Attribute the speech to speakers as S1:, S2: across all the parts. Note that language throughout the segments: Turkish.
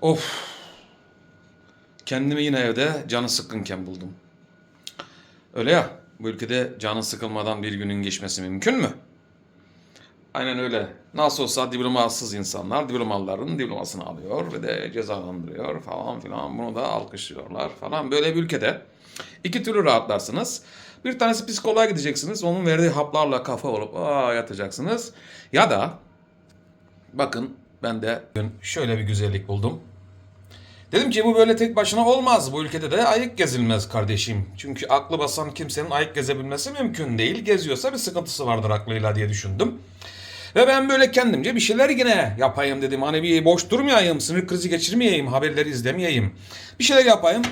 S1: Of. Kendimi yine evde canı sıkkınken buldum. Öyle ya, bu ülkede canı sıkılmadan bir günün geçmesi mümkün mü? Aynen öyle. Nasıl olsa diplomasız insanlar diplomaların diplomasını alıyor ve de cezalandırıyor falan filan. Bunu da alkışlıyorlar falan. Böyle bir ülkede iki türlü rahatlarsınız. Bir tanesi psikoloğa gideceksiniz. Onun verdiği haplarla kafa olup aa yatacaksınız. Ya da bakın ben de dün şöyle bir güzellik buldum. Dedim ki bu böyle tek başına olmaz. Bu ülkede de ayık gezilmez kardeşim. Çünkü aklı basan kimsenin ayık gezebilmesi mümkün değil. Geziyorsa bir sıkıntısı vardır aklıyla diye düşündüm. Ve ben böyle kendimce bir şeyler yine yapayım dedim. Hani bir boş durmayayım, sinir krizi geçirmeyeyim, haberleri izlemeyeyim. Bir şeyler yapayım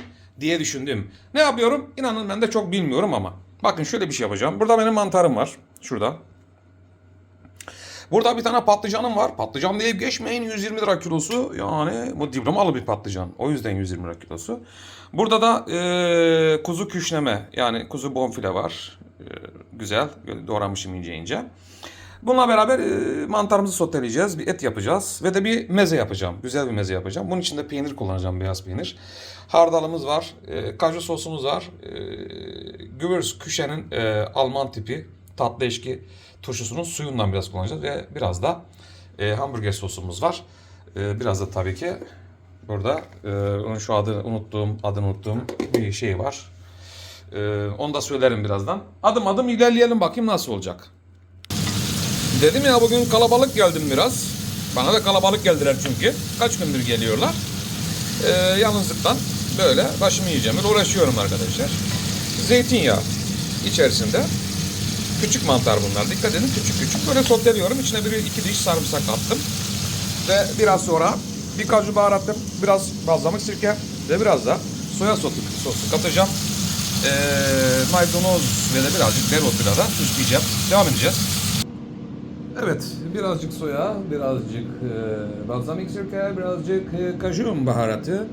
S1: diye düşündüm. Ne yapıyorum? İnanın ben de çok bilmiyorum ama. Bakın şöyle bir şey yapacağım. Burada benim mantarım var. Şurada. Burada bir tane patlıcanım var. Patlıcan diye geçmeyin 120 lira kilosu. Yani bu diplomalı bir patlıcan. O yüzden 120 lira kilosu. Burada da e, kuzu küşleme yani kuzu bonfile var. E, güzel. Doğramışım ince ince. Bununla beraber e, mantarımızı soteleyeceğiz. Bir et yapacağız. Ve de bir meze yapacağım. Güzel bir meze yapacağım. Bunun için de peynir kullanacağım. Beyaz peynir. Hardalımız var. E, kaju sosumuz var. E, Güvers Küşe'nin e, Alman tipi tatlı eşki turşusunun suyundan biraz kullanacağız. Ve biraz da e, hamburger sosumuz var. E, biraz da tabii ki burada e, onun şu adı unuttuğum, adını unuttuğum bir şey var. E, onu da söylerim birazdan. Adım adım ilerleyelim bakayım nasıl olacak. Dedim ya bugün kalabalık geldim biraz. Bana da kalabalık geldiler çünkü. Kaç gündür geliyorlar. Ee, yalnızlıktan böyle başımı yiyeceğim. Uğraşıyorum arkadaşlar. Zeytinyağı içerisinde. Küçük mantar bunlar. Dikkat edin küçük küçük. Böyle soteliyorum. İçine bir iki diş sarımsak attım. Ve biraz sonra bir kaju baharattım. Biraz balzamik sirke ve biraz da soya sosu, sosu katacağım. Ee, maydanoz ve de birazcık dereotuyla da süsleyeceğim. Devam edeceğiz. Evet, birazcık soya, birazcık e, balzamik sirke, birazcık e, kajun baharatı,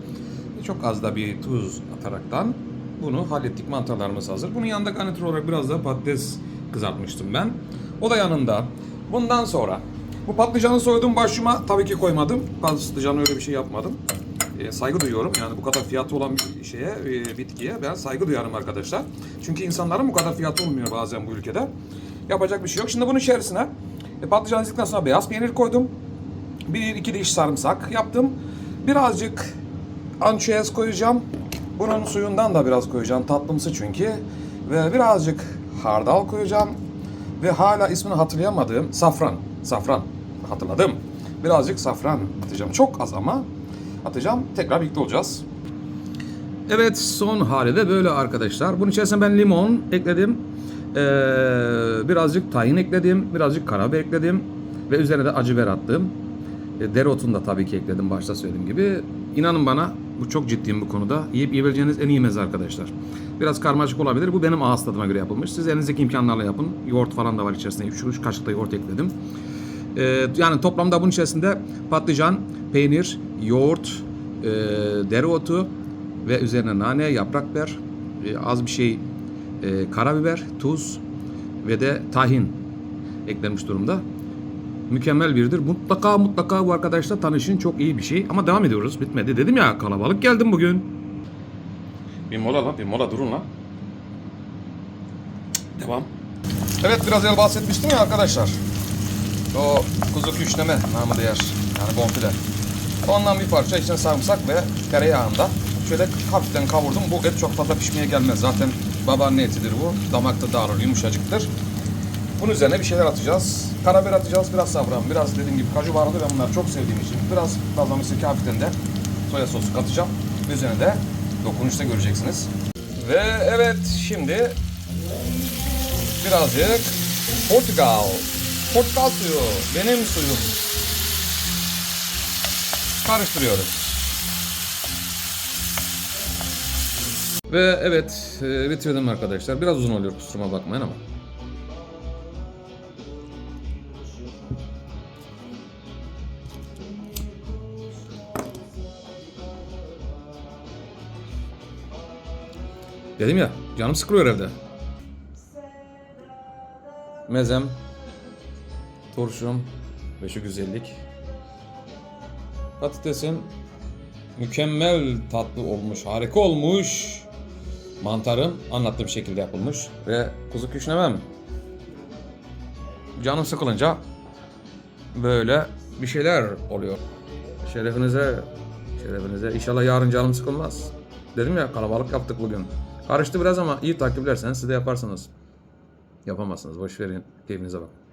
S1: çok az da bir tuz ataraktan bunu hallettik. Mantarlarımız hazır. Bunun yanında garnitür olarak biraz da patates kızartmıştım ben. O da yanında. Bundan sonra bu patlıcanı soydum başıma tabii ki koymadım. Patlıcan öyle bir şey yapmadım. E, saygı duyuyorum. Yani bu kadar fiyatı olan bir şeye, e, bitkiye ben saygı duyarım arkadaşlar. Çünkü insanların bu kadar fiyatı olmuyor bazen bu ülkede. Yapacak bir şey yok. Şimdi bunun içerisine e, patlıcan dizikten sonra beyaz peynir koydum. Bir iki diş sarımsak yaptım. Birazcık ançüez koyacağım. Bunun suyundan da biraz koyacağım. Tatlımsı çünkü. Ve birazcık hardal koyacağım. Ve hala ismini hatırlayamadığım safran. Safran. Hatırladım. Birazcık safran atacağım. Çok az ama atacağım. Tekrar birlikte olacağız. Evet son hali de böyle arkadaşlar. Bunun içerisine ben limon ekledim. Ee, birazcık tahin ekledim. Birazcık karabiber ekledim. Ve üzerine de acı biber attım. E, dereotunu da tabii ki ekledim başta söylediğim gibi. İnanın bana bu çok ciddiyim bu konuda. Yiyip yiyebileceğiniz en iyi meze arkadaşlar. Biraz karmaşık olabilir. Bu benim ağız tadıma göre yapılmış. Siz elinizdeki imkanlarla yapın. Yoğurt falan da var içerisinde. 3 kaşık da yoğurt ekledim. Ee, yani toplamda bunun içerisinde patlıcan, peynir, yoğurt, e, dereotu ve üzerine nane, yaprak biber, e, az bir şey e, karabiber, tuz ve de tahin eklenmiş durumda. Mükemmel biridir. Mutlaka mutlaka bu arkadaşla tanışın. Çok iyi bir şey. Ama devam ediyoruz. Bitmedi. Dedim ya kalabalık geldim bugün. Bir mola lan. Bir mola durun lan. Devam. Evet biraz evvel bahsetmiştim ya arkadaşlar. O kuzu küşleme namı diğer. Yani bonfile. Ondan bir parça içine sarımsak ve tereyağında şöyle hafiften kavurdum. Bu et çok fazla pişmeye gelmez. Zaten babaanne etidir bu. Damakta dağılır, yumuşacıktır. Bunun üzerine bir şeyler atacağız. Karabiber atacağız, biraz savran, biraz dediğim gibi kaju baharatı ben bunları çok sevdiğim için biraz balzamik sirke hafiften de soya sosu katacağım. Üzerine de dokunuşta göreceksiniz. Ve evet şimdi birazcık Portugal. Portakal suyu. Benim suyum. Karıştırıyoruz. Ve evet e, bitirdim arkadaşlar. Biraz uzun oluyor kusuruma bakmayın ama. Dedim ya canım sıkılıyor evde. Mezem, turşum ve şu güzellik. Patatesin mükemmel tatlı olmuş, harika olmuş. Mantarım anlattığım şekilde yapılmış ve kuzu küşlemem. Canım sıkılınca böyle bir şeyler oluyor. Şerefinize, şerefinize. İnşallah yarın canım sıkılmaz. Dedim ya kalabalık yaptık bugün. Karıştı biraz ama iyi takip ederseniz siz de yaparsınız. Yapamazsınız. Boş verin. Keyfinize bakın.